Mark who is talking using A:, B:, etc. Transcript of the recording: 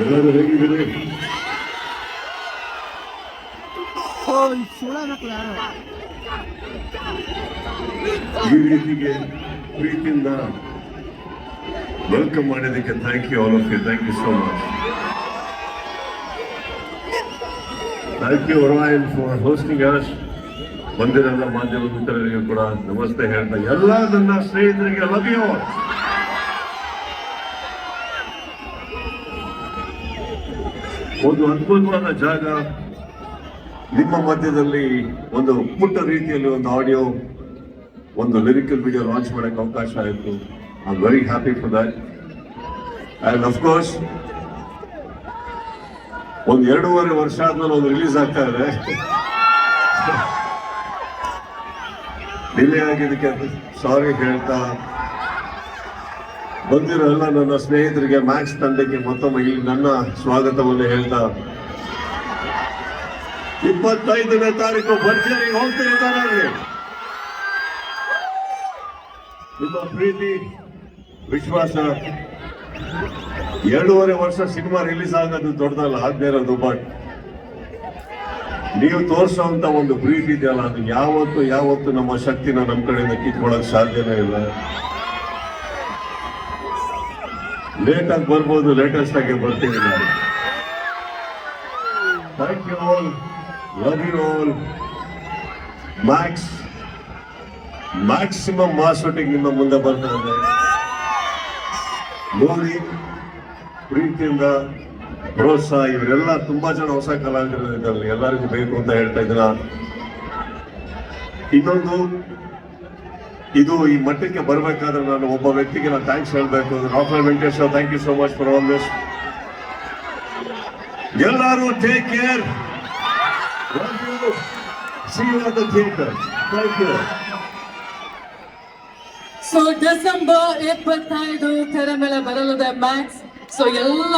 A: ಎಲ್ಲರೂ ಹೇಗಿದ್ದೀರಿ ಈ ರೀತಿಗೆ ಪ್ರೀತಿಯಿಂದ ವೆಲ್ಕಮ್ ಮಾಡಿದ್ದಕ್ಕೆ thank you all of you thank you so much thank you Royal for hosting us ಬಂದಿರೆಲ್ಲ ಮಾಧ್ಯಮ ಮಿತ್ರರಿಗೆ ಕೂಡ ನಮಸ್ತೆ ಹೇಳ್ತಾ ಎಲ್ಲ ನನ್ನ ಸ್ನೇಹಿತರಿಗೆ ಲವ್ ಒಂದು ಅದ್ಭುತವಾದ ಜಾಗ. ನಿಮ್ಮ ಮಧ್ಯದಲ್ಲಿ ಒಂದು ಪುಟ್ಟ ರೀತಿಯಲ್ಲಿ ಒಂದು ಆಡಿಯೋ ಒಂದು ಲಿರಿಕಲ್ ವಿಡಿಯೋ ಲಾಂಚ್ ಮಾಡಕ್ಕೆ ಅವಕಾಶ ಆಯಿತು. I very happy for that and of course ಒಂದು ಎರಡೂವರೆ ವರ್ಷ ಆದ್ಮೇಲೆ ಒಂದು ರಿಲೀಸ್ ಆಗ್ತಾ ಇದೆ. ಡಿಲೇ ಆಗಿದ್ದಕ್ಕೆ ಸಾರಿ ಹೇಳ್ತಾ. ಬಂದಿರೋ ಎಲ್ಲ ನನ್ನ ಸ್ನೇಹಿತರಿಗೆ ಮ್ಯಾಕ್ಸ್ ತಂಡಕ್ಕೆ ಮತ್ತೊಮ್ಮೆ ಇಲ್ಲಿ ನನ್ನ ಸ್ವಾಗತವನ್ನು ಹೇಳ್ತಾ ಇಪ್ಪತ್ತೈದನೇ ತಾರೀಕು ಭರ್ಜರಿ ಹೋಗ್ತಿರ್ತಾರೆ ನಿಮ್ಮ ಪ್ರೀತಿ, ವಿಶ್ವಾಸ, ಎರಡೂವರೆ ವರ್ಷ ಸಿನಿಮಾ ರಿಲೀಸ್ ಆಗೋದು ದೊಡ್ಡದಲ್ಲ ಹದಿನೈದು ಬಟ್ ನೀವು ತೋರಿಸುವಂತ ಒಂದು ಪ್ರೀತಿ ಇದೆಯಲ್ಲ, ಅದು ಯಾವತ್ತು ಯಾವತ್ತು ನಮ್ಮ ಶಕ್ತಿನ ನಮ್ಮ ಕಡೆಯಿಂದ ಕಿತ್ಕೊಳ್ಳೋಕೆ ಸಾಧ್ಯನೇ ಇಲ್ಲ. ಲೇಟ್ ಆಗಿ ಬರ್ಬೋದು ಲೇಟೆಸ್ಟ್ ಆಗಿ ಬರ್ತೀವಿ ನಾವು thank you all love you all max maximum mass shooting ನಿಮ್ಮ ಮುಂದೆ ಬರ್ತಾ ಇದೆ. ನೋಡಿ, ಪ್ರೀತಿಯಿಂದ, ಪ್ರೋತ್ಸಾಹ, ಇವರೆಲ್ಲ ತುಂಬಾ ಜನ ಹೊಸ ಕಲಾವಿದರು ಇದ್ದಾರೆ ಎಲ್ಲರಿಗೂ ಬೇಕು ಅಂತ ಹೇಳ್ತಾ ಇದ್ದೀನ? ಇನ್ನೊಂದು ಇದು ಈ ಮಟ್ಟಕ್ಕೆ ಬರಬೇಕಾದ್ರೆ ನಾನು ಒಬ್ಬ ವ್ಯಕ್ತಿಗೆ ನಾನು ಥ್ಯಾಂಕ್ಸ್ ಹೇಳಬೇಕು. Doctor Venkatesh thank you so much for all this ಎಲ್ಲರೂ take care see you at theatre you
B: so December ಇಪ್ಪತ್ತೈದು ತೆರೆ ಮೇಲೆ ಬರಲಿದೆ ಮ್ಯಾಕ್ಸ್ ಸೊ ಎಲ್ಲ